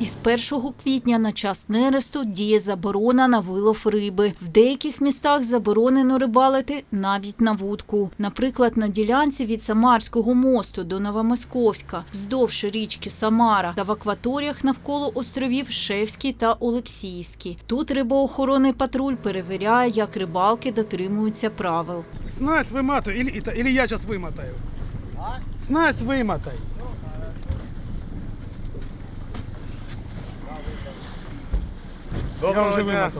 Із 1 квітня на час нересту діє заборона на вилов риби. В деяких містах заборонено рибалити навіть на вудку. Наприклад, на ділянці від Самарського мосту до Новомосковська, вздовж річки Самара та в акваторіях навколо островів Шевський та Олексіївський. Тут рибоохоронний патруль перевіряє, як рибалки дотримуються правил. Снасть выматывай, или, это- или я сейчас вымотаю. Снасть вымотай. Я тебя.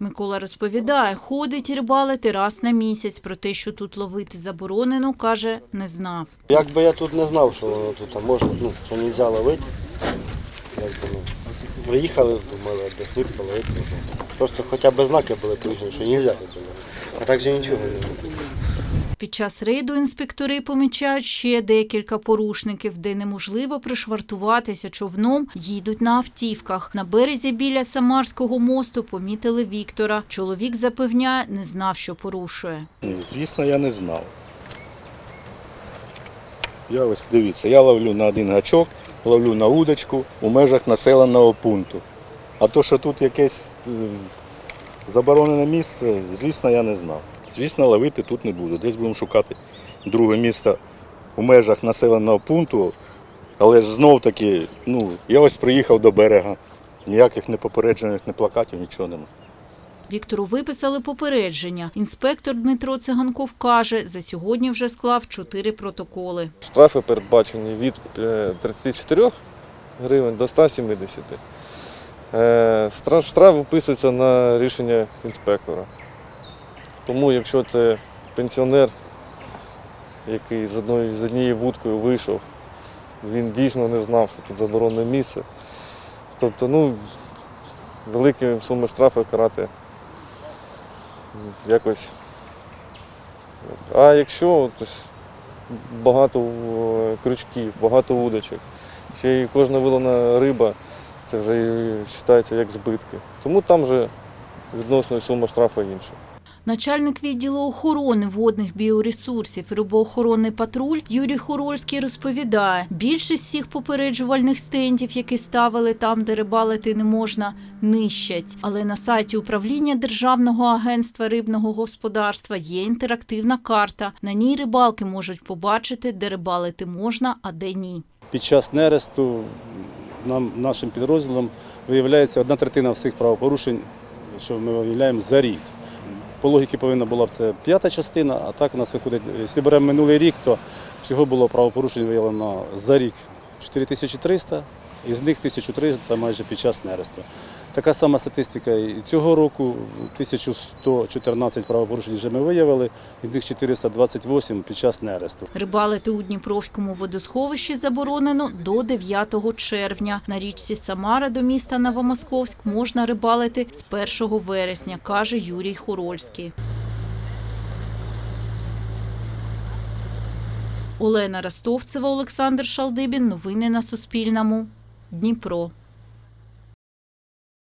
Микола розповідає, ходить рибалити раз на місяць. Про те, що тут ловити заборонено, каже, не знав. Якби я тут не знав, що воно тут можна, ну, що не можна ловити. Якби, ну, приїхали, думали, віддихнути, половити. Просто хоча б знаки були що не можна. А так же нічого не було. Під час рейду інспектори помічають ще декілька порушників, де неможливо пришвартуватися човном, їдуть на автівках. На березі біля Самарського мосту помітили Віктора. Чоловік запевняє, не знав, що порушує. Звісно, я не знав. Я ось дивіться, я ловлю на один гачок, ловлю на удочку у межах населеного пункту. А то, що тут якесь заборонене місце, звісно, я не знав. Звісно, ловити тут не буду. Десь будемо шукати друге місце у межах населеного пункту. Але ж знов таки, ну, я ось приїхав до берега. Ніяких не попереджених, не плакатів, нічого немає. Віктору виписали попередження. Інспектор Дмитро Циганков каже, за сьогодні вже склав чотири протоколи. Штрафи передбачені від е, 34 гривень до 170. Е, Штраф виписується на рішення інспектора. Тому якщо це пенсіонер, який з, одною, з однією вудкою вийшов, він дійсно не знав, що тут заборонене місце. Тобто, ну, великі суми штрафу карати якось. А якщо тобто, багато е, крючків, багато удочок. Ще й кожна виловлена риба, це вже вважається як збитки. Тому там вже відносно сума штрафу інша. Начальник відділу охорони водних біоресурсів рибоохоронний патруль Юрій Хорольський розповідає, більшість всіх попереджувальних стендів, які ставили там, де рибалити не можна, нищать. Але на сайті управління Державного агентства рибного господарства є інтерактивна карта. На ній рибалки можуть побачити, де рибалити можна, а де ні. Під час нересту нам, нашим підрозділом виявляється одна третина всіх правопорушень, що ми виявляємо за рік. По логіки повинна була б це п'ята частина, а так у нас виходить, якщо беремо минулий рік, то всього було правопорушень виявлено за рік 4300, із них 1300 майже під час нересту. Така сама статистика і цього року 1114 правопорушень вже ми виявили, із них 428 під час нересту. Рибалити у Дніпровському водосховищі заборонено до 9 червня. На річці Самара до міста Новомосковськ можна рибалити з 1 вересня, каже Юрій Хорольський. Олена Ростовцева, Олександр Шалдибін. Новини на Суспільному. Дніпро.